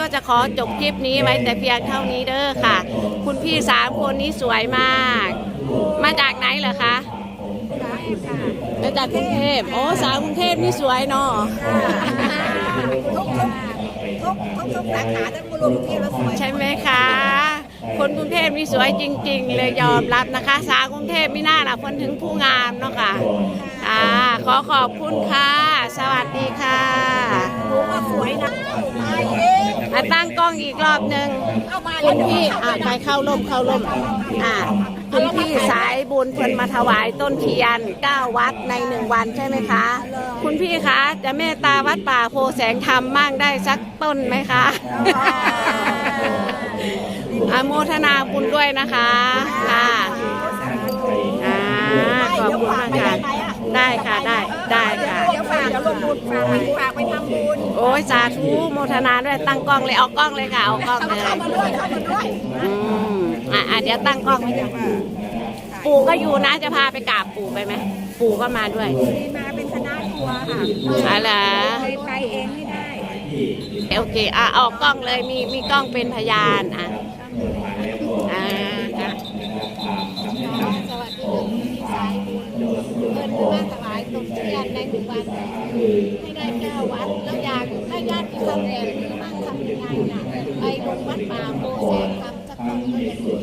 ก็จะขอจบคลิปนี้ไว้แต่เพียงเท่านี้เด้อค่ะ คุณพี่สามคนนี้สวยมาก มาจากไหนเหรอคะมาจากกรุงเทพโอ้สาวกรุงเทพนี่สวยเนาะทุกทุกทุกสาขาทั้งบุรุษที่เราสวยใช่ไหมคะ คนกรุงเทพนี่สวยจริง ๆ เลยยอมรับนะคะ สาวกรุงเทพไม่น่าละคนถึงผู้งามเนาะค่ะอ่าขอขอบคุณค่ะ สวัสดีค่ะมาสวยนะมาเองมาตั้งกล้องอีกรอบหนึ่งเอามาคุณพี่อ่าไปเข้าร่มเข้าร่มอ่าคุณพี่สายบุญเพิ่นมาถวายต้นเทียน9วัดในหนึ่งวันใช่ไหมคะ คุณพี่คะจะเมตตาวัดป่าโพแสงธรรมมั่งได้สักต้นไหมคะ อาโมทนาบุญด้วยนะคะ ค่ะอ่าขอบคุณมากค่ะ ได้ค่ะ ได้ ได้ค่ะ เดี๋ยวฝากเดี๋ยวลงบุญฝากฝากไปทำบุญ โอ้ยสาธุโมทนาด้วย ตั้งกล้องเลย เอากล้องเลยค่ะ เอากล้องเลยเข้ามาด้วยเข้ามาด้วยอืมอะอะเดี๋ยวตั้งกล้องไว้ก่อนปู่ก็อยู่นะ จะพาไปกราบปู่ไปไหม ปู่ก็มาด้วยมีมาเป็นคณะทัวร์ค่ะอะไรไปไปเองไม่ได้ โอเค อะออกกล้องเลย มี มีกล้องเป็นพยาน อะ อ่าค่ะสวัสดีค่ะพี่สายบุญเงินมาถวายตรงเทียนในหนึ่งวันให้ได้เก้าวัดแล้วอยากได้ญาติพี่น้องบนี้างทำยังไงน่ะไปลงวัดป่าโพแสงทำสักต้นก็ยังดี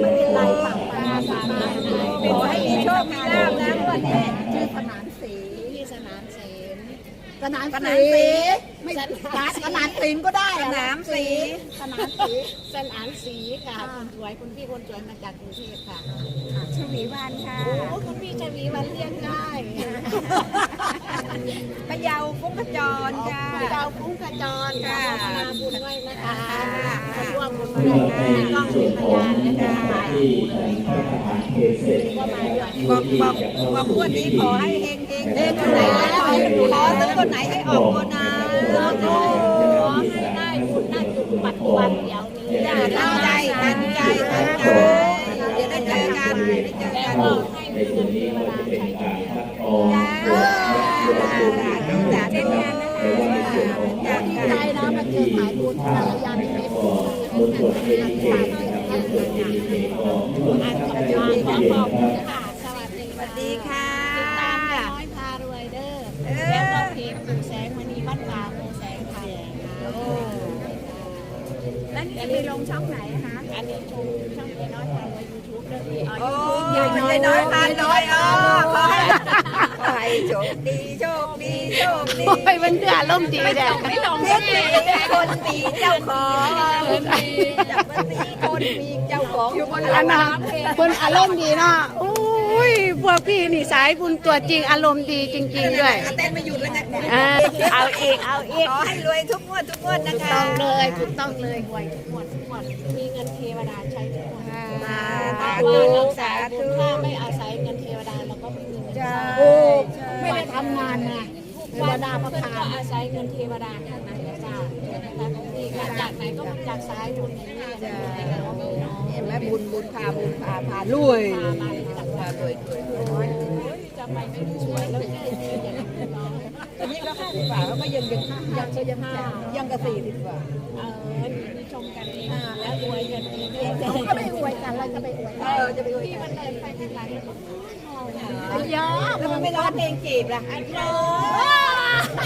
ไม่เป็นไรฝั่งปลาสามาขอให้มีโชคมีลาภนะวันนี้ชื่อสนานศรีที่สนามเสนสนานศรี สนานสนานศีลก็ได้สนามศรีสนานศรีสนามสีค่ะคนสวยคุณพี่คนสวยมาจากกรุงเทพค่ะชวีวันค่ะโอ้คุณพี่ชวีวันเรียกได้พะเยาฟุ้งขจรค่ะดาวฟุ้งกระจรค่ะค่ะมาบุญด้วยนะคะค่ะมาร่วมบุญด้วยมีกล้องเป็นพยานนะคะก็มาด้วยบอกบอกบอกงวันนี้ขอให้เฮงเฮงเฮงคนไหนขอให้ขอซื้อคนไหนให้ออกคนนั้น ขอให้ได้บุญได้จุดปัจจุบันเดี๋ยวนี้อย่าตั้งใจตั้งใจตั้งใจเดี๋ยวได้เจอกันได้เจอแล้วกันก็ให้มีเงินเทวดาใช้จ่ายจ้าจ้าเช่นกันนะคะจ้าดีจ้าในะมาเจอสายบุญภรรยาที่เป็นบุญอันตรายอันตรายอันตรายขอขอบคุณค่ะสวัสดีสวัสดีค่ะติดตามแม่น้อยพารวยเด้อแล้วก็เพจปู่แส งมณีวัดป่าโพแสงค่ะแล้วนี่จะไปลงช่องไหนคะอันนี้ชมช่องแม่น้อยพารวยยูทูบเด้อพี่โอ้ยายน้อยพาน้อยอ๋อขอให้ขอให้โชคดีโชคดีโชคดีโอ้ยมันเดือดล่มณ์ดีแดดไม่ลงเสียคนมีเจ้าของคนมีจับมันมีคนมีเจ้าของอยู่บนอันนั้นคนอารมณ์ดีเนาะโอ้ยพวกพี่นี่สายบุญตัวจริงอารมณ์ดีจริง ๆ ด้วยเต้นไม่หยุดแล้วไงอ่าเอาอีกเอาอีกขอให้รวยทุกงวดทุกงวดนะคะต้องเลยถูกต้องเลยหวยหมดหมดมีเงินเทวดาใช้ทุกคนสาเพราะธุว่าเราสาสายบุธุญถ้าไม่อาศัยเงินเทวดาเราก็ไม่มีเงินจ้าใช้ไม่ได้ทำงานนะเท วดาประทานก็อาศัยเงินเทวดาท่านั้นแหละจ้าจากไหนก็จากสายบุญนี้จ้าให้เราเนาะเห็นไหมบุญบุญพาบุญพาพารวยพามาจากพารวยรวยจะไปไม่ได้ช่วยแล้วแค่ชื่ออย่างนี้เนาะตอนนี้ก็ห้าสิบบาทแล้วก็ยังยังยังยังยังกระสี่สิบบาทเออมีชมกันเองแล้วอวยกันเองด้วยเขาก็ไม่อวยกันเราจะไปอวยเออจะไปอวยที่มันเดินไปทางไหนแล้วก็มองหาเยอะแล้วมันไม่ร้องเพลงจีบล่ะอันร้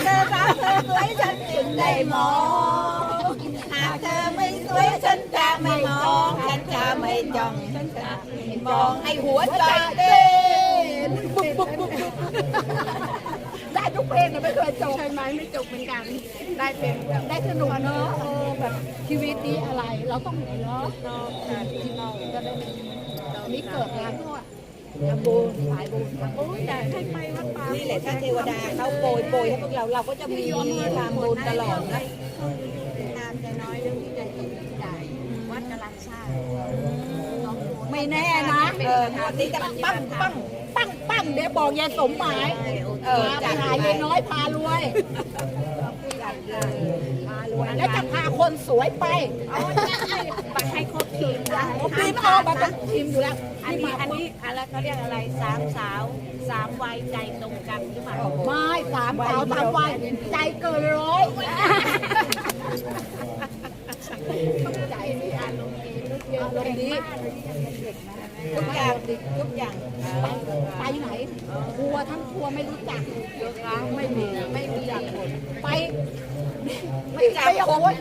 เธอสาวเธอสวยฉันจึงได้มอง หากเธอไม่สวยฉันจะไม่มอง ฉันจะไม่จ้องฉันจะไม่มองให้หัวใจเต้นปุ๊บปุ๊บปุ๊บปุ๊บได้ทุกเพลงเลยไม่เคยจบใช่ไหมไม่จบเหมือนกัน ได้เป็นได้สนุกเนาะเออแบบชีวิตนี้อะไรเราต้องเหนื่อยเนาะเนาะการที่เราจะได้มีเกิดงานก็ ทำบุญสายบุญโอ้ยแต่ให้ไปวัดป่านี่แหละถ้าเทวดาเขาโปรยโปรยให้พวกเราเราก็จะมีทำบุญตลอดนะนานจะน้อยเรื่องที่จะจิตใจวัดกำลังสร้างไม่แน่นะเออทวดนี้จะปั้งปั้งปั้งปั้งเดี๋ยวบอกยายสมหมายเออพาไปจะหาหายายายยน้น้ออยยพารวยพารวย แล้วจะพาคนสวยไปเอให้ครบทีมนะครบทีมเอาบัตรทีมอยู่แล้ว อันนี้อันนี้อะไรเขาเรียกอะไรสามสาวสามวัยใจตรงกันหรือเปล่าไม่สามสาวสามวัยใจเกินร้อยใจมีอารมณ์ดีอารมณ์ดีทุกอย่างทุกอย่างไปไหนทัวทั้งทัวไม่รู้จักเยอะนะไม่มีไม่มีคนไป ไม่จับคุย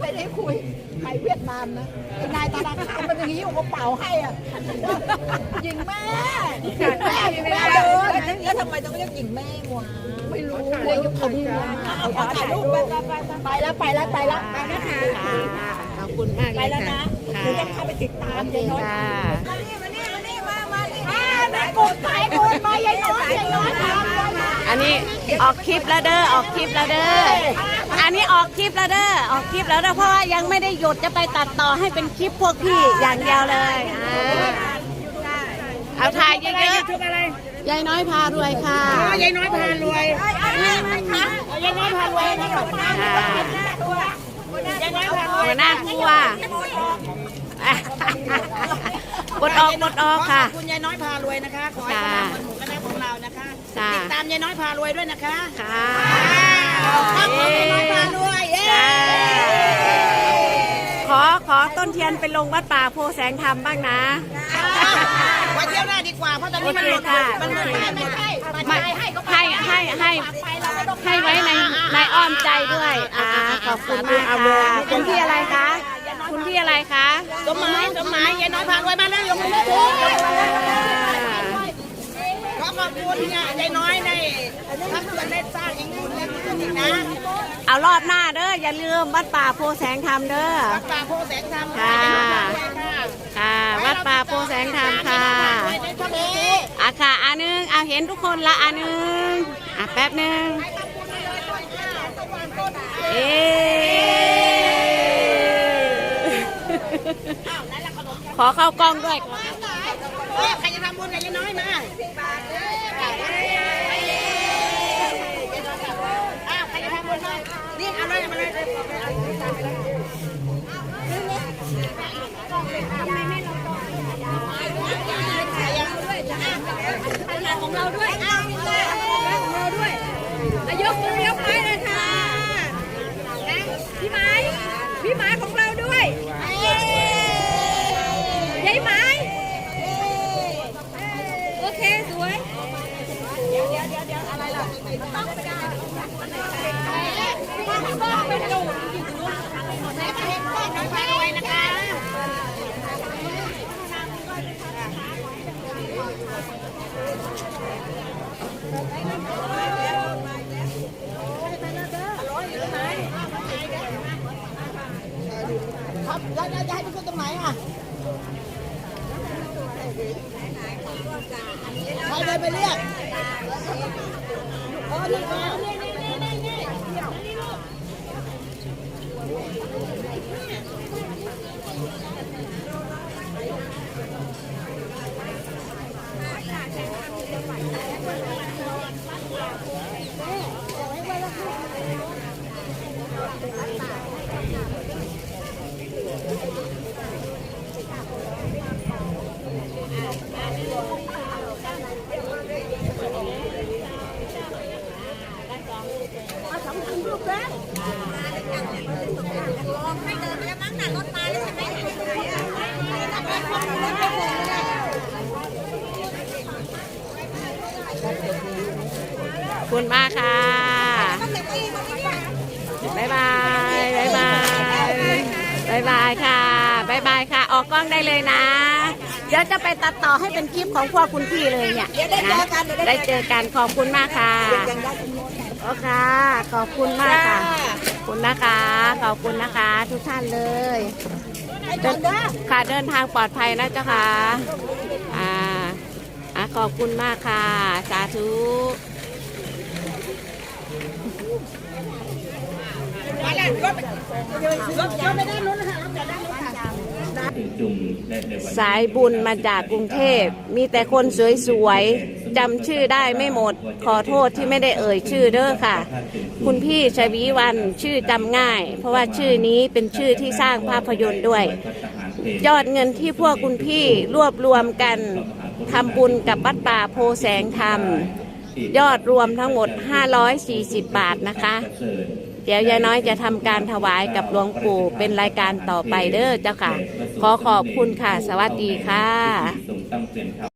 ไม่ได้คุยไปเวียดนามนะไอ้นายธนาคารมันอย่างนี้เอากระเป๋าให้อะยิงแม่ยิงแม่ยิงแม่เดินแล้วทำไมต้องเรียกหญิงแม่วะไม่รู้เลยยกคนนี้มาเอาขอถ่ายรูปไปไปไปไปแล้วไปแล้วไปแล้วไปนะคะค่ะขอบคุณมากไปเลยแล้วค่ะนะค่ะเดี๋ยวจะเข้าไปติดตามยายน้อยค่ะมานี่มานี่มานี่มามานี่แม่กดสายกดมายายน้อยยายน้อยทำอันนี้ออกคลิปแล้วเด้อออกคลิปแล้วเด้ออั นนี้ออกคลิปแล้วเด้อออกคลิปแล้วเด้อเพราะว่ายังไม่ได้หยุดจะไปตัดต่อให้เป็นคลิปพวกพี่อย่างเดียวเลยอ่าเอาถ่ายเยอะๆยายน้อยพารวยค่ะ ยายน้อยพารวยยายน้อยพารวยนะขอบคุณค่ะยายน้อยพารวยหัวหน้าครัวอะกดออกกดออกค่ะขอบคุณยายน้อยพารวยนะคะ ขอให้ทำเหมือนหมูกระทะของเรานะคะ จ้าติดตามยายน้อยพารวยด้วยนะคะ ค่ะ ขอบคุณยายน้อยพารวยเย้จ้าขอขอต้นเทียนไปลงวัดป่าโพแสงธรรมบ้างนะวันเที่ยวหน้าดีกว่า เพราะตอนนี้มันหมดโอเคค่ะ มันหมดไม่ไม่ใช่ไม่ให้ให้ให้ให้ไว้ในในอ้อมใจด้วยอ่าขอบคุณมากค่ะคุณพี่อะไรคะ คุณพี่อะไรคะสมหมายสมหมายยายน้อยพารวยมาแล้วยกมือถูก ขอขอบคุณเนี่ยยายน้อยได้ทำเพื่อนได้สร้างอีกบุญได้บุญอีกนะเอารอบหน้าเด้ออย่าลืมวัดป่าโพแสงธรรมเด้อวัดป่าโพแสงธรรมค่ะค่ะวัดป่าโพแสงธรรมค่ะอะค่ะอันนึงเอาเห็นทุกคนละอันนึงอะแป๊บนึงเอ๊ขอเข้ากล้องด้วยเอ้ยใครจะทำบุญกับยายน้อยมาอ้าวใครจะทำบุญมานี่เอาเลยเอามาเลย ของเราด้วยอ้าวของเราด้วยยกมือยกไม้เลยค่ะนะพี่ไม้พี่ไม้ของเราด้วยยายไม้โอเคสวย ครับแล้วแล้วจะให้ไปขึ้นตรงไหนอะใครเดินไปเรียก เคุณมากค่ะบายบายบายบายบายบายค่ะบายบายค่ะ ออกกล้องได้เลยนะ เดี๋ยวจะไปตัดต่อให้เป็นคลิปของพวกคุณพี่เลยเนี่ยนะได้เจอกันขอบคุณมากค่ะโอเคค่ะขอบคุณมากค่ะขอบคุณนะคะ ขอบคุณนะคะ ทุกท่านเลยเดินค่ะเดินทางปลอดภัยนะเจ้าค่ะอ่าอะขอบคุณมากค่ะ สาธุ สายบุญมาจากกรุงเทพ มีแต่คนสวยๆจำชื่อได้ไม่หมด ขอโทษที่ไม่ได้เอ่ยชื่อเด้อค่ะ คุณพี่ชวีวันชื่อจำง่าย เพราะว่าชื่อนี้เป็นชื่อที่สร้างภาพยนตร์ด้วย ยอดเงินที่พวกคุณพี่รวบรวมกันทำบุญกับวัดป่าโพแสงธรรม ยอดรวมทั้งหมด 540 บาทนะคะ ดี๋ยวยายน้อยจะทำการถวายกับหลวงปู่เป็นรายการต่อไปเด้อเจ้าค่ะ ขอขอบคุณค่ะ สวัสดีค่ะ